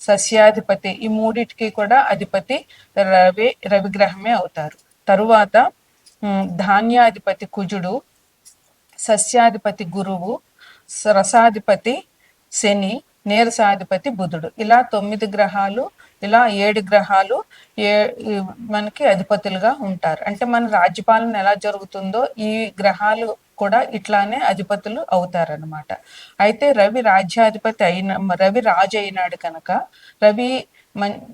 సస్యాధిపతి. ఈ మూడిటికి కూడా అధిపతి రవి రవిగ్రహమే అవుతారు. తరువాత ఉమ్, ధాన్యాధిపతి కుజుడు సస్యాధిపతి గురువు రసాధిపతి శని నీరసాధిపతి బుధుడు. ఇలా తొమ్మిది గ్రహాలు ఇలా ఏడు గ్రహాలు ఏ మనకి అధిపతులుగా ఉంటారు. అంటే మన రాజ్యపాలన ఎలా జరుగుతుందో ఈ గ్రహాలు కూడా ఇట్లానే అధిపతులు అవుతారనమాట అయితే రవి రాజ్యాధిపతి అయిన రవి రాజు అయినాడు కనుక రవి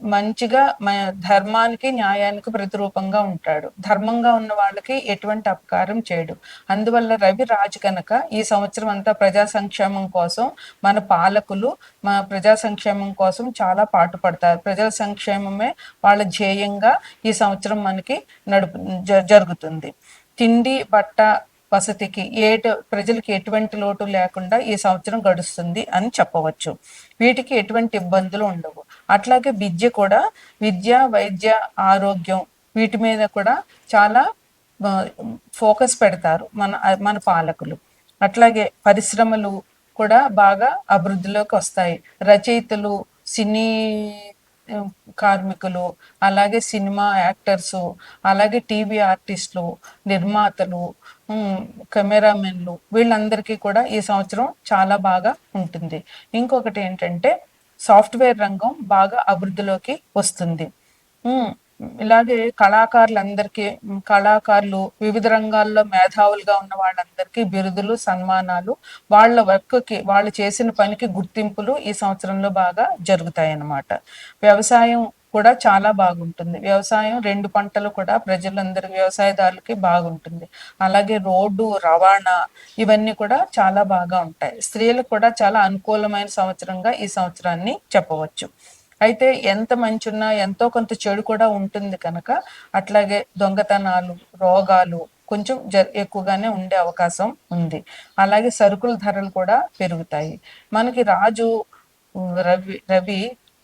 మంచిగా ధర్మానికి న్యాయానికి ప్రతిరూపంగా ఉంటాడు. ధర్మంగా ఉన్న వాళ్ళకి ఎటువంటి అపకారం చేయడు. అందువల్ల రవి రాజు కనుక ఈ సంవత్సరం అంతా ప్రజా సంక్షేమం కోసం మన పాలకులు మన ప్రజా సంక్షేమం కోసం చాలా పాటుపడతారు. ప్రజల సంక్షేమమే వాళ్ళ ధ్యేయంగా ఈ సంవత్సరం మనకి నడుపు జ- జరుగుతుంది. తిండి బట్ట వసతికి ఏ ప్రజలకి ఎటువంటి లోటు లేకుండా ఈ సంవత్సరం గడుస్తుంది అని చెప్పవచ్చు. వీటికి ఎటువంటి ఇబ్బందులు ఉండవు. అట్లాగే విద్య కూడా విద్య వైద్య ఆరోగ్యం వీటి మీద కూడా చాలా ఫోకస్ పెడతారు మన మన పాలకులు. అట్లాగే పరిశ్రమలు కూడా బాగా అభివృద్ధిలోకి వస్తాయి. రచయితలు సినీ కార్మికులు అలాగే సినిమా యాక్టర్స్ అలాగే టీవీ ఆర్టిస్టులు నిర్మాతలు కెమెరామెన్లు వీళ్ళందరికీ కూడా ఈ సంవత్సరం చాలా బాగా ఉంటుంది. ఇంకొకటి ఏంటంటే సాఫ్ట్వేర్ రంగం బాగా అభివృద్ధిలోకి వస్తుంది. ఇలాగే కళాకారులందరికీ కళాకారులు వివిధ రంగాల్లో మేధావులుగా ఉన్న వాళ్ళందరికీ బిరుదులు సన్మానాలు వాళ్ళ వర్క్కి వాళ్ళు చేసిన పనికి గుర్తింపులు ఈ సంవత్సరంలో బాగా జరుగుతాయి అన్నమాట వ్యవసాయం కూడా చాలా బాగుంటుంది. వ్యవసాయం రెండు పంటలు కూడా ప్రజలందరూ వ్యవసాయదారులకి బాగుంటుంది. అలాగే రోడ్డు రవాణా ఇవన్నీ కూడా చాలా బాగా ఉంటాయి. స్త్రీలకు కూడా చాలా అనుకూలమైన సంవత్సరంగా ఈ సంవత్సరాన్ని చెప్పవచ్చు. అయితే ఎంత మంచి ఉన్నా ఎంతో కొంత చెడు కూడా ఉంటుంది కనుక అట్లాగే దొంగతనాలు రోగాలు కొంచెం జ ఎక్కువగానే ఉండే అవకాశం ఉంది. అలాగే సరుకుల ధరలు కూడా పెరుగుతాయి. మనకి రాజు రవి రవి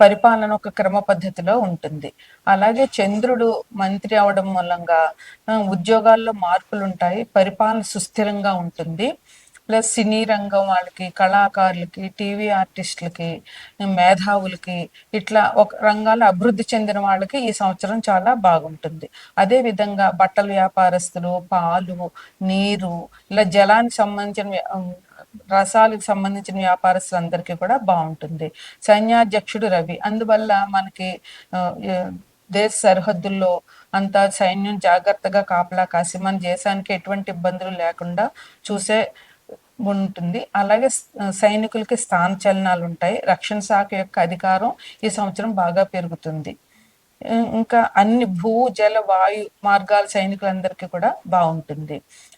పరిపాలన ఒక క్రమ పద్ధతిలో ఉంటుంది. అలాగే చంద్రుడు మంత్రి అవడం మూలంగా ఉద్యోగాల్లో మార్పులు ఉంటాయి పరిపాలన సుస్థిరంగా ఉంటుంది. ప్లస్ సినీ రంగం వాళ్ళకి కళాకారులకి టీవీ ఆర్టిస్టులకి మేధావులకి ఇట్లా ఒక రంగాలు అభివృద్ధి చెందిన వాళ్ళకి ఈ సంవత్సరం చాలా బాగుంటుంది. అదే విధంగా బట్టల వ్యాపారస్తులు పాలు నీరు ఇలా జలానికి సంబంధించిన వ్య- రసాలకు సంబంధించిన వ్యాపారస్తులందరికీ కూడా బాగుంటుంది. సైన్యాధ్యక్షుడు రవి. అందువల్ల మనకి దేశ సరిహద్దుల్లో అంతా సైన్యం జాగ్రత్తగా కాపలా కాసి మన దేశానికి ఎటువంటి ఇబ్బందులు లేకుండా చూసే ఉంటుంది. అలాగే సైనికులకి స్థాన చలనాలు ఉంటాయి. రక్షణ శాఖ యొక్క అధికారం ఈ సంవత్సరం బాగా పెరుగుతుంది. ఇంకా అన్ని భూ జల వాయు మార్గాల సైనికులందరికీ కూడా బాగుంటుంది.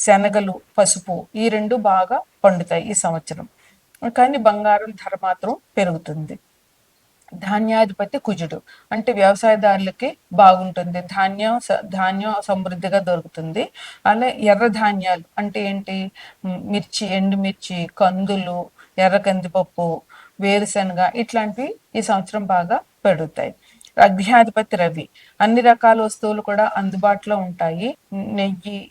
శనగలు పసుపు ఈ రెండు బాగా పండుతాయి ఈ సంవత్సరం. కానీ బంగారం ధర మాత్రం పెరుగుతుంది. ధాన్యాధిపతి కుజుడు. అంటే వ్యవసాయదారులకి బాగుంటుంది. ధాన్యం స- ధాన్యం సమృద్ధిగా దొరుకుతుంది. అలా ఎర్ర ధాన్యాలు అంటే ఏంటి? మిర్చి ఎండుమిర్చి కందులు ఎర్ర కందిపప్పు వేరుశనగ ఇట్లాంటివి ఈ సంవత్సరం బాగా పెరుగుతాయి. అగ్నియాధిపతి రవి. అన్ని రకాల వస్తువులు కూడా అందుబాటులో ఉంటాయి. నెయ్యి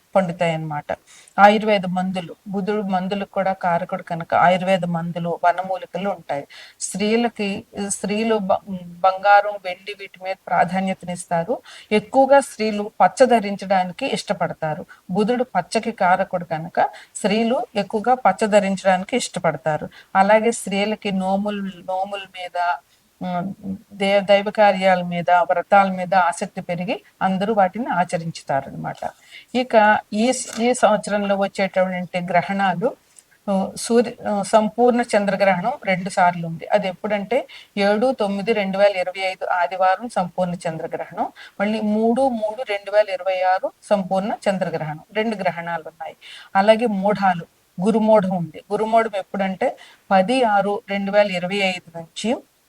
పండుతాయి అన్నమాట ఆయుర్వేద మందులు బుధుడు మందులు కూడా కారకుడు కనుక ఆయుర్వేద మందులు వనమూలికలు ఉంటాయి. స్త్రీలకి స్త్రీలు బ- బంగారం వెండి వీటి మీద ప్రాధాన్యతనిస్తారు. ఎక్కువగా స్త్రీలు పచ్చ ధరించడానికి ఇష్టపడతారు. బుధుడు పచ్చకి కారకుడు కనుక స్త్రీలు ఎక్కువగా పచ్చ ధరించడానికి ఇష్టపడతారు. అలాగే స్త్రీలకి నోములు నోముల మీద దే దైవ కార్యాల మీద వ్రతాల మీద ఆసక్తి పెరిగి అందరూ వాటిని ఆచరించుతారు అనమాట ఇక ఈ ఈ సంవత్సరంలో వచ్చేటటువంటి గ్రహణాలు సూర్య సంపూర్ణ చంద్రగ్రహణం రెండు సార్లు ఉంది. అది ఎప్పుడంటే ఏడు తొమ్మిది రెండు వేల ఇరవై ఐదు ఆదివారం సంపూర్ణ చంద్రగ్రహణం మళ్ళీ మూడు మూడు రెండు వేల ఇరవై ఆరు సంపూర్ణ చంద్రగ్రహణం. రెండు గ్రహణాలు ఉన్నాయి. అలాగే మూఢాలు గురుమూఢం ఉంది. గురుమూఢం ఎప్పుడంటే పది ఆరు రెండు వేల ఇరవై ఐదు నుంచి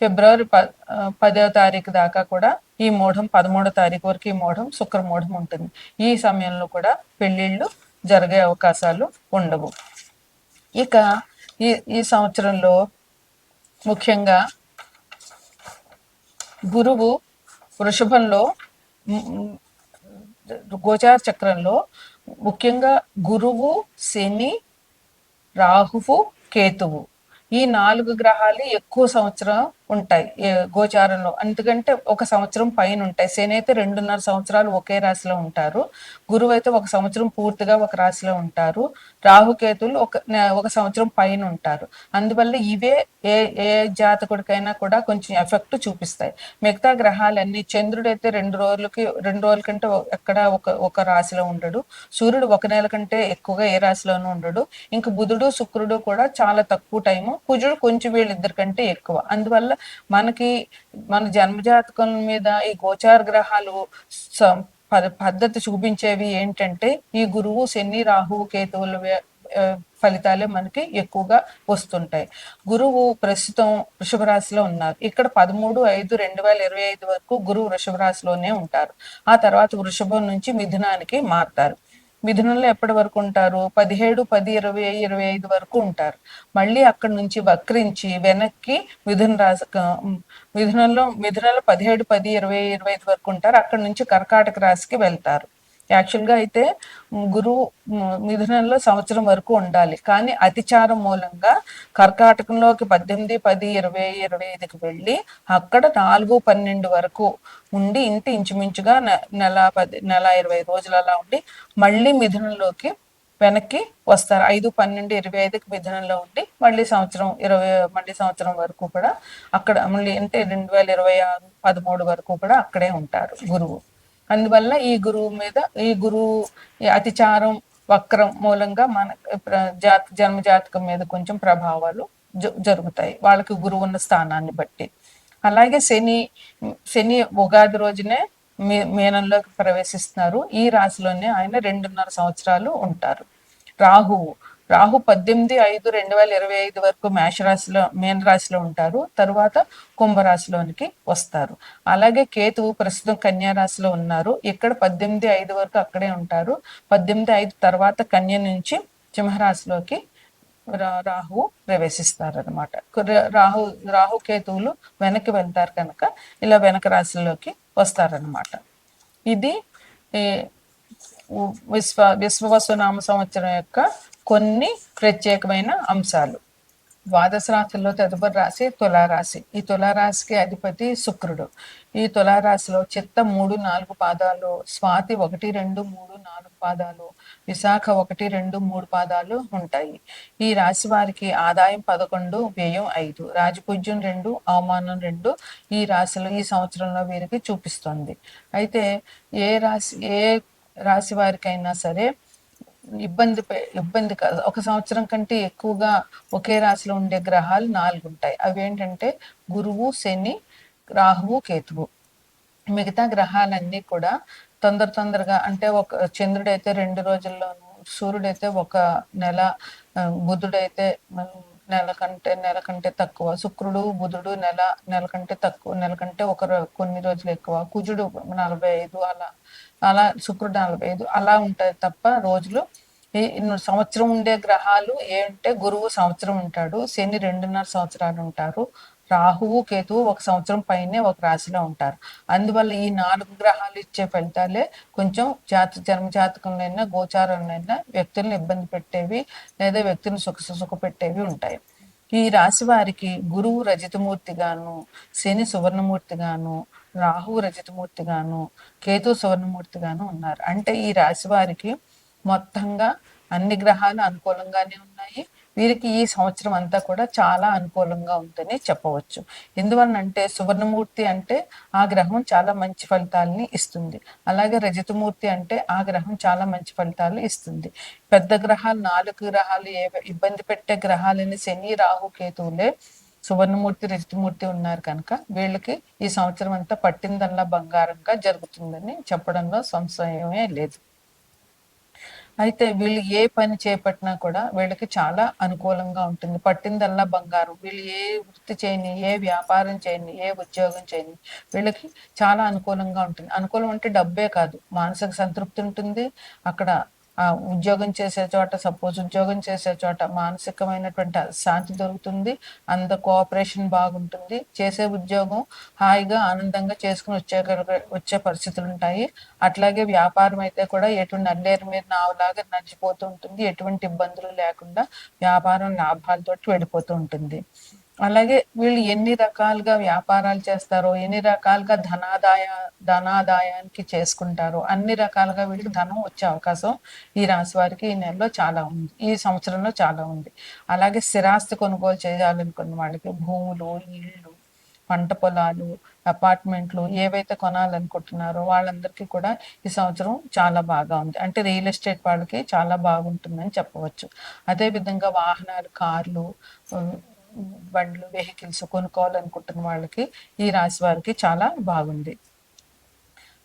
ఫిబ్రవరి ప పదవ తారీఖు దాకా కూడా ఈ మూఢం పదమూడో తారీఖు వరకు ఈ మూఢం శుక్ర మూఢం ఉంటుంది. ఈ సమయంలో కూడా పెళ్ళిళ్ళు జరిగే అవకాశాలు ఉండవు. ఇక ఈ ఈ సంవత్సరంలో ముఖ్యంగా గురువు వృషభంలో గోచార చక్రంలో ముఖ్యంగా గురువు శని రాహువు కేతువు. ఈ నాలుగు గ్రహాలు ఎక్కువ సంవత్సరం ఉంటాయి గోచారంలో. ఎందుకంటే ఒక సంవత్సరం పైన ఉంటాయి. శని అయితే రెండున్నర సంవత్సరాలు ఒకే రాశిలో ఉంటారు. గురువు అయితే ఒక సంవత్సరం పూర్తిగా ఒక రాశిలో ఉంటారు. రాహుకేతులు ఒక ఒక సంవత్సరం పైన ఉంటారు. అందువల్ల ఇవే ఏ ఏ జాతకుడికైనా కూడా కొంచెం ఎఫెక్ట్ చూపిస్తాయి. మిగతా గ్రహాలన్నీ చంద్రుడు అయితే రెండు రోజులకి రెండు రోజుల కంటే ఎక్కడ ఒక ఒక రాశిలో ఉండడు. సూర్యుడు ఒక నెల కంటే ఎక్కువగా ఏ రాశిలోనూ ఉండడు. ఇంకా బుధుడు శుక్రుడు కూడా చాలా తక్కువ టైము. కుజుడు కొంచెం వీళ్ళిద్దరి కంటే ఎక్కువ. అందువల్ల మనకి మన జన్మజాతకం మీద ఈ గోచార గ్రహాలు పద్ధతి చూపించేవి ఏంటంటే ఈ గురువు శని రాహువు కేతువుల ఫలితాలే మనకి ఎక్కువగా వస్తుంటాయి. గురువు ప్రస్తుతం వృషభ రాశిలో ఉన్నారు. ఇక్కడ పదమూడు ఐదు రెండు వేల ఇరవై ఐదు వరకు గురువు వృషభ రాశిలోనే ఉంటారు. ఆ తర్వాత వృషభం నుంచి మిథునానికి మారుతారు. మిథునంలో ఎప్పటి వరకు ఉంటారు? పదిహేడు పది ఇరవై ఇరవై ఐదు వరకు ఉంటారు. మళ్ళీ అక్కడి నుంచి వక్రించి వెనక్కి మిథున రాశి మిథునంలో మిథునంలో పదిహేడు పది ఇరవై ఇరవై ఐదు వరకు ఉంటారు. అక్కడి నుంచి కర్కాటక రాశికి వెళ్తారు. యాక్చువల్గా అయితే గురువు మిథునంలో సంవత్సరం వరకు ఉండాలి. కానీ అతిచారం మూలంగా కర్కాటకంలోకి పద్దెనిమిది పది ఇరవై ఇరవై ఐదుకి వెళ్ళి అక్కడ నాలుగు పన్నెండు వరకు ఉండి ఇంటి ఇంచుమించుగా నెల పది నెల ఇరవై రోజులు అలా ఉండి మళ్ళీ మిథునంలోకి వెనక్కి వస్తారు. ఐదు పన్నెండు ఇరవై ఐదుకి మిథునంలో ఉండి మళ్ళీ సంవత్సరం ఇరవై మళ్ళీ సంవత్సరం వరకు కూడా అక్కడ మళ్ళీ అంటే రెండు వేల ఇరవై ఆరు పదమూడు వరకు కూడా అక్కడే ఉంటారు గురువు. అందువల్ల ఈ గురువు మీద ఈ గురువు అతిచారం వక్రం మూలంగా మన జాత జన్మ జాతకం మీద కొంచెం ప్రభావాలు జరుగుతాయి. వాళ్ళకి గురువు ఉన్న స్థానాన్ని బట్టి. అలాగే శని శని ఉగాది రోజునే మీ మీనంలోకి ప్రవేశిస్తున్నారు. ఈ రాశిలోనే ఆయన రెండున్నర సంవత్సరాలు ఉంటారు. రాహువు రాహు పద్దెనిమిది ఐదు రెండు వేల ఇరవై ఐదు వరకు మేషరాశిలో మీన రాశిలో ఉంటారు. తరువాత కుంభరాశిలోనికి వస్తారు. అలాగే కేతువు ప్రస్తుతం కన్యా రాశిలో ఉన్నారు. ఇక్కడ పద్దెనిమిది ఐదు వరకు అక్కడే ఉంటారు. పద్దెనిమిది ఐదు తర్వాత కన్య నుంచి సింహరాశిలోకి రాహు ప్రవేశిస్తారు అనమాట రాహు రాహు కేతువులు వెనక్కి వెళ్తారు కనుక ఇలా వెనక రాశిలోకి వస్తారనమాట ఇది విశ్వ విశ్వవసునామ సంవత్సరం యొక్క కొన్ని ప్రత్యేకమైన అంశాలు. ద్వాదశ రాశుల్లో తదుపరి రాశి తులారాశి. ఈ తులారాశికి అధిపతి శుక్రుడు. ఈ తులారాశిలో చిత్త మూడు నాలుగు పాదాలు స్వాతి ఒకటి రెండు మూడు నాలుగు పాదాలు విశాఖ ఒకటి రెండు మూడు పాదాలు ఉంటాయి. ఈ రాశి వారికి ఆదాయం పదకొండు వ్యయం ఐదు. రాజపూజ్యం రెండు అవమానం రెండు ఈ రాశిలో ఈ సంవత్సరంలో వీరికి చూపిస్తుంది. అయితే ఏ రాశి ఏ రాశి వారికైనా సరే ఇబ్బంది ఇబ్బంది కాదు. ఒక సంవత్సరం కంటే ఎక్కువగా ఒకే రాశిలో ఉండే గ్రహాలు నాలుగు ఉంటాయి అవి ఏంటంటే గురువు శని రాహువు కేతువు. మిగతా గ్రహాలన్నీ కూడా తొందర తొందరగా అంటే ఒక చంద్రుడైతే రెండు రోజుల్లోనూ సూర్యుడైతే ఒక నెల బుధుడైతే నెల కంటే నెల కంటే తక్కువ శుక్రుడు బుధుడు నెల నెల కంటే తక్కువ నెల కంటే ఒక కొన్ని రోజులు ఎక్కువ కుజుడు నలభై ఐదు అలా అలా శుక్రుడు నలభై ఐదు అలా ఉంటుంది తప్ప రోజులు ఈ సంవత్సరం ఉండే గ్రహాలు ఏంటంటే గురువు సంవత్సరం ఉంటాడు శని రెండున్నర సంవత్సరాలు ఉంటారు రాహువు కేతువు ఒక సంవత్సరం పైనే ఒక రాశిలో ఉంటారు. అందువల్ల ఈ నాలుగు గ్రహాలు ఇచ్చే ఫలితాలే కొంచెం జాత జన్మ జాతకంలో గోచారంలో వ్యక్తులను ఇబ్బంది పెట్టేవి లేదా వ్యక్తులను సుఖ సుఖ పెట్టేవి ఉంటాయి. ఈ రాశి వారికి గురువు రజతమూర్తిగాను శని సువర్ణమూర్తిగాను రాహువు రజతమూర్తిగాను కేతు సువర్ణమూర్తిగాను ఉన్నారు. అంటే ఈ రాశి వారికి మొత్తంగా అన్ని గ్రహాలు అనుకూలంగానే ఉన్నాయి. వీరికి ఈ సంవత్సరం అంతా కూడా చాలా అనుకూలంగా ఉందని చెప్పవచ్చు. ఎందువలనంటే సువర్ణమూర్తి అంటే ఆ గ్రహం చాలా మంచి ఫలితాలని ఇస్తుంది. అలాగే రజతమూర్తి అంటే ఆ గ్రహం చాలా మంచి ఫలితాలు ఇస్తుంది. పెద్ద గ్రహాలు నాలుగు గ్రహాలు ఏ ఇబ్బంది పెట్టే గ్రహాలని శని రాహు కేతువులే సువర్ణమూర్తి రజతమూర్తి ఉన్నారు కనుక వీళ్ళకి ఈ సంవత్సరం అంతా పట్టిందల్లా బంగారంగా జరుగుతుందని చెప్పడంలో సంశయమే లేదు. అయితే వీళ్ళు ఏ పని చేపట్టినా కూడా వీళ్ళకి చాలా అనుకూలంగా ఉంటుంది. పట్టిందల్లా బంగారం. వీళ్ళు ఏ వృత్తి చేయని ఏ వ్యాపారం చేయని ఏ ఉద్యోగం చేయని వీళ్ళకి చాలా అనుకూలంగా ఉంటుంది. అనుకూలం అంటే డబ్బే కాదు. మానసిక సంతృప్తి ఉంటుంది. అక్కడ ఉద్యోగం చేసే చోట సపోజ్ ఉద్యోగం చేసే చోట మానసికమైనటువంటి శాంతి దొరుకుతుంది అంత కోఆపరేషన్ బాగుంటుంది చేసే ఉద్యోగం హాయిగా ఆనందంగా చేసుకుని వచ్చే వచ్చే పరిస్థితులు ఉంటాయి అట్లాగే వ్యాపారం అయితే కూడా ఎటువంటి నల్లేరు మీద నావలాగా నడిచిపోతూ ఉంటుంది ఎటువంటి ఇబ్బందులు లేకుండా వ్యాపారం లాభాలతోటి వెళ్ళిపోతూ ఉంటుంది. అలాగే వీళ్ళు ఎన్ని రకాలుగా వ్యాపారాలు చేస్తారో ఎన్ని రకాలుగా ధనాదాయ ధనాదాయానికి చేసుకుంటారో అన్ని రకాలుగా వీళ్ళకి ధనం వచ్చే అవకాశం ఈ రాశి వారికి ఈ నెలలో చాలా ఉంది. ఈ సంవత్సరంలో చాలా ఉంది. అలాగే స్థిరాస్తి కొనుగోలు చేయాలనుకున్న వాళ్ళకి భూములు ఇళ్ళు పంట పొలాలు అపార్ట్మెంట్లు ఏవైతే కొనాలనుకుంటున్నారో వాళ్ళందరికీ కూడా ఈ సంవత్సరం చాలా బాగా ఉంది. అంటే రియల్ ఎస్టేట్ వాళ్ళకి చాలా బాగుంటుందని చెప్పవచ్చు. అదేవిధంగా వాహనాలు కార్లు బండ్లు వెహికల్స్ కొనుక్కోవాలనుకుంటున్న వాళ్ళకి ఈ రాశి వారికి చాలా బాగుంది.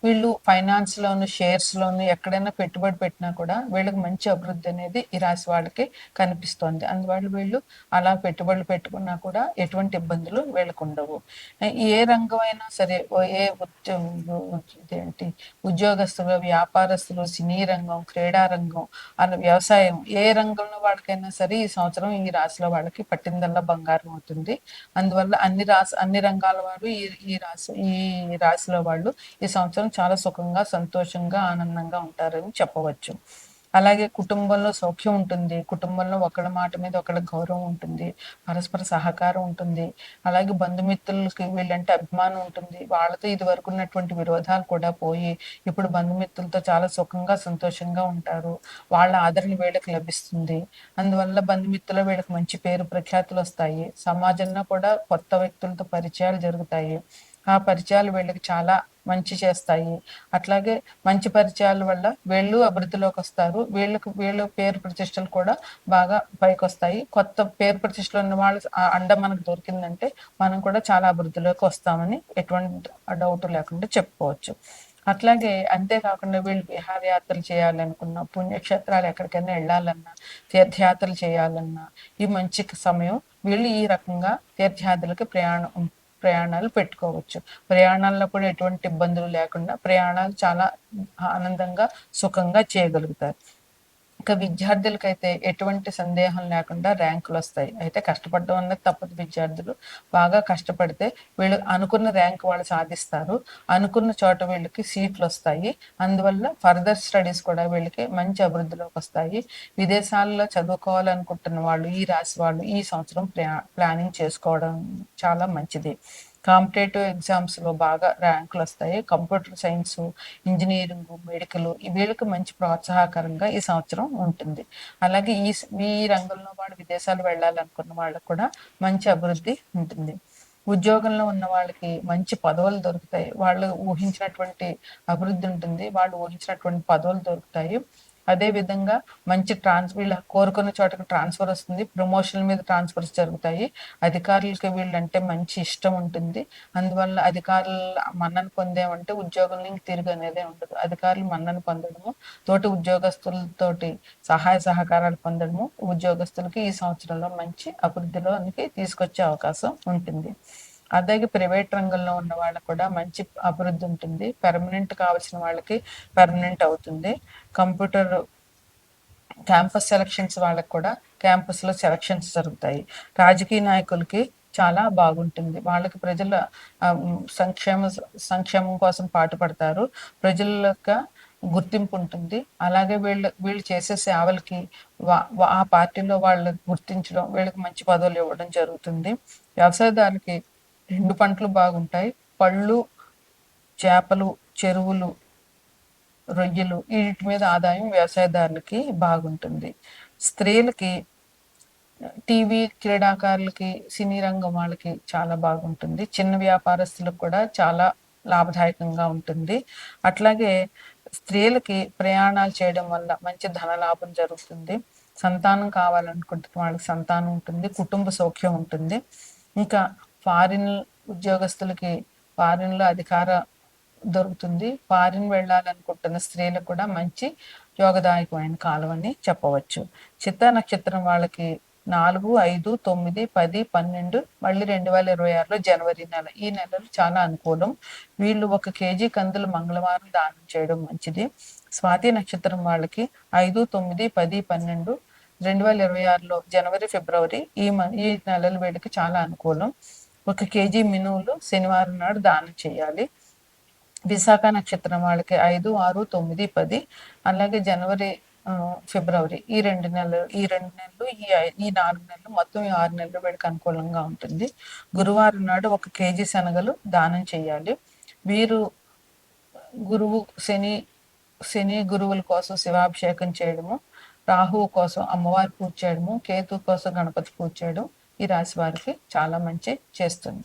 వీళ్ళు ఫైనాన్స్ లోను షేర్స్ లోను ఎక్కడైనా పెట్టుబడి పెట్టినా కూడా వీళ్ళకి మంచి అభివృద్ధి అనేది ఈ రాశి వాళ్ళకి కనిపిస్తోంది. అందువల్ల వీళ్ళు అలా పెట్టుబడులు పెట్టుకున్నా కూడా ఎటువంటి ఇబ్బందులు వీళ్ళకు ఉండవు. ఏ రంగం అయినా సరే ఏ ఏంటి ఉద్యోగస్తులు వ్యాపారస్తులు సినీ రంగం క్రీడా రంగం అలా వ్యవసాయం ఏ రంగంలో వాళ్ళకైనా సరే ఈ సంవత్సరం ఈ రాశిలో వాళ్ళకి పట్టిందల్లా బంగారం అవుతుంది. అందువల్ల అన్ని రాశి అన్ని రంగాల వారు ఈ ఈ రాశి ఈ రాశిలో వాళ్ళు ఈ సంవత్సరం చాలా సుఖంగా సంతోషంగా ఆనందంగా ఉంటారని చెప్పవచ్చు. అలాగే కుటుంబంలో సౌఖ్యం ఉంటుంది. కుటుంబంలో ఒకళ్ళ మాట మీద ఒకళ్ళ గౌరవం ఉంటుంది. పరస్పర సహకారం ఉంటుంది. అలాగే బంధుమిత్రులకి వీళ్ళంటే అభిమానం ఉంటుంది. వాళ్ళతో ఇది వరకు ఉన్నటువంటి విరోధాలు కూడా పోయి ఇప్పుడు బంధుమిత్రులతో చాలా సుఖంగా సంతోషంగా ఉంటారు. వాళ్ళ ఆదరణ వీళ్ళకి లభిస్తుంది. అందువల్ల బంధుమిత్రుల వీళ్ళకి మంచి పేరు ప్రఖ్యాతులు వస్తాయి. సమాజంలో కూడా కొత్త వ్యక్తులతో పరిచయాలు జరుగుతాయి. ఆ పరిచయాలు వీళ్ళకి చాలా మంచి చేస్తాయి. అట్లాగే మంచి పరిచయాల వల్ల వీళ్ళు అభివృద్ధిలోకి వస్తారు. వీళ్ళకి వీళ్ళ పేరు ప్రతిష్టలు కూడా బాగా పైకి వస్తాయి కొత్త పేరు ప్రతిష్టలు ఉన్న వాళ్ళు ఆ అండ మనకు దొరికిందంటే మనం కూడా చాలా అభివృద్ధిలోకి వస్తామని ఎటువంటి డౌట్ లేకుండా చెప్పుకోవచ్చు. అట్లాగే అంతేకాకుండా వీళ్ళు విహారయాత్రలు చేయాలనుకున్నా పుణ్యక్షేత్రాలు ఎక్కడికైనా వెళ్ళాలన్నా తీర్థయాత్రలు చేయాలన్నా ఈ మంచి సమయం వీళ్ళు ఈ రకంగా తీర్థయాత్రలకు ప్రయాణం ప్రయాణాలు పెట్టుకోవచ్చు. ప్రయాణాల్లో కూడా ఎటువంటి ఇబ్బందులు లేకుండా ప్రయాణాలు చాలా ఆనందంగా సుఖంగా చేయగలుగుతారు. ఇక విద్యార్థులకైతే ఎటువంటి సందేహం లేకుండా ర్యాంకులు వస్తాయి. అయితే కష్టపడడం అనేది తప్పదు విద్యార్థులు. బాగా కష్టపడితే వీళ్ళు అనుకున్న ర్యాంక్ వాళ్ళు సాధిస్తారు. అనుకున్న చోట వీళ్ళకి సీట్లు వస్తాయి. అందువల్ల ఫర్దర్ స్టడీస్ కూడా వీళ్ళకి మంచి అభివృద్ధిలోకి వస్తాయి. విదేశాల్లో చదువుకోవాలనుకుంటున్న వాళ్ళు ఈ రాశి వాళ్ళు ఈ సంవత్సరం ప్లానింగ్ చేసుకోవడం చాలా మంచిది. కాంపిటేటివ్ ఎగ్జామ్స్లో బాగా ర్యాంకులు వస్తాయి. కంప్యూటర్ సైన్స్ ఇంజనీరింగ్ మెడికల్ వీళ్ళకి మంచి ప్రోత్సాహకరంగా ఈ సంవత్సరం ఉంటుంది. అలాగే ఈ ఈ రంగంలో వాడు విదేశాలు వెళ్ళాలనుకున్న వాళ్ళకు కూడా మంచి అభివృద్ధి ఉంటుంది. ఉద్యోగంలో ఉన్న వాళ్ళకి మంచి పదవులు దొరుకుతాయి. వాళ్ళు ఊహించినటువంటి అభివృద్ధి ఉంటుంది. వాళ్ళు ఊహించినటువంటి పదవులు దొరుకుతాయి. అదే విధంగా మంచి ట్రాన్స్ వీళ్ళు కోరుకున్న చోటకి ట్రాన్స్ఫర్ వస్తుంది. ప్రమోషన్ మీద ట్రాన్స్ఫర్స్ జరుగుతాయి. అధికారులకి వీళ్ళంటే మంచి ఇష్టం ఉంటుంది. అందువల్ల అధికారులు మన్నను పొందేమంటే ఉద్యోగం తిరిగి అనేదే ఉండదు. అధికారులు మన్నను పొందడము తోటి ఉద్యోగస్తులతోటి సహాయ సహకారాలు పొందడము ఉద్యోగస్తులకి ఈ సంవత్సరంలో మంచి అభివృద్ధిలోనికి తీసుకొచ్చే అవకాశం ఉంటుంది. అలాగే ప్రైవేట్ రంగంలో ఉన్న వాళ్ళకు కూడా మంచి అభివృద్ధి ఉంటుంది. పెర్మనెంట్ కావాల్సిన వాళ్ళకి పెర్మనెంట్ అవుతుంది. కంప్యూటర్ క్యాంపస్ సెలక్షన్స్ వాళ్ళకి కూడా క్యాంపస్లో సెలక్షన్స్ జరుగుతాయి. రాజకీయ నాయకులకి చాలా బాగుంటుంది. వాళ్ళకి ప్రజల సంక్షేమ సంక్షేమం కోసం పాటుపడతారు. ప్రజల గుర్తింపు ఉంటుంది. అలాగే వీళ్ళ వీళ్ళు చేసే సేవలకి ఆ పార్టీలో వాళ్ళకి గుర్తించడం వీళ్ళకి మంచి పదవులు ఇవ్వడం జరుగుతుంది. వ్యవసాయదారులకి రెండు పంటలు బాగుంటాయి. పళ్ళు చేపలు చెరువులు రొయ్యలు వీటి మీద ఆదాయం వ్యవసాయదారులకి బాగుంటుంది. స్త్రీలకి టీవీ క్రీడాకారులకి సినీ రంగం వాళ్ళకి చాలా బాగుంటుంది. చిన్న వ్యాపారస్తులకు కూడా చాలా లాభదాయకంగా ఉంటుంది. అట్లాగే స్త్రీలకి ప్రయాణాలు చేయడం వల్ల మంచి ధన లాభం జరుగుతుంది. సంతానం కావాలనుకుంటున్న వాళ్ళకి సంతానం ఉంటుంది. కుటుంబ సౌఖ్యం ఉంటుంది. ఇంకా ఫారిన్ ఉద్యోగస్తులకి ఫారిన్లో అధికార దొరుకుతుంది. ఫారిన్ వెళ్ళాలనుకుంటున్న స్త్రీలకు కూడా మంచి యోగదాయకమైన కాలం అని చెప్పవచ్చు. చిత్త నక్షత్రం వాళ్ళకి నాలుగు ఐదు తొమ్మిది పది పన్నెండు మళ్ళీ రెండు వేల ఇరవై ఆరులో జనవరి నెల. ఈ నెలలు చాలా అనుకూలం. వీళ్ళు ఒక కేజీ కందులు మంగళవారం దానం చేయడం మంచిది. స్వాతి నక్షత్రం వాళ్ళకి ఐదు తొమ్మిది పది పన్నెండు రెండు వేల ఇరవై ఆరులో జనవరి ఫిబ్రవరి ఈ ఈ నెలలు వీళ్ళకి చాలా అనుకూలం. ఒక కేజీ మినువులు శనివారం నాడు దానం చేయాలి. విశాఖ నక్షత్రం వాళ్ళకి ఐదు ఆరు తొమ్మిది పది అలాగే జనవరి ఫిబ్రవరి ఈ రెండు నెలలు ఈ రెండు నెలలు ఈ ఈ నాలుగు నెలలు మొత్తం ఈ ఆరు నెలలు వీడికి అనుకూలంగా ఉంటుంది. గురువారం నాడు ఒక కేజీ శనగలు దానం చేయాలి. వీరు గురువు శని శని గురువుల కోసం శివాభిషేకం చేయడము రాహువు కోసం అమ్మవారి పూజ చేయడము కేతు కోసం గణపతి పూజ చేయడం ఈ రాశి వారికి చాలా మంచి చేస్తుంది.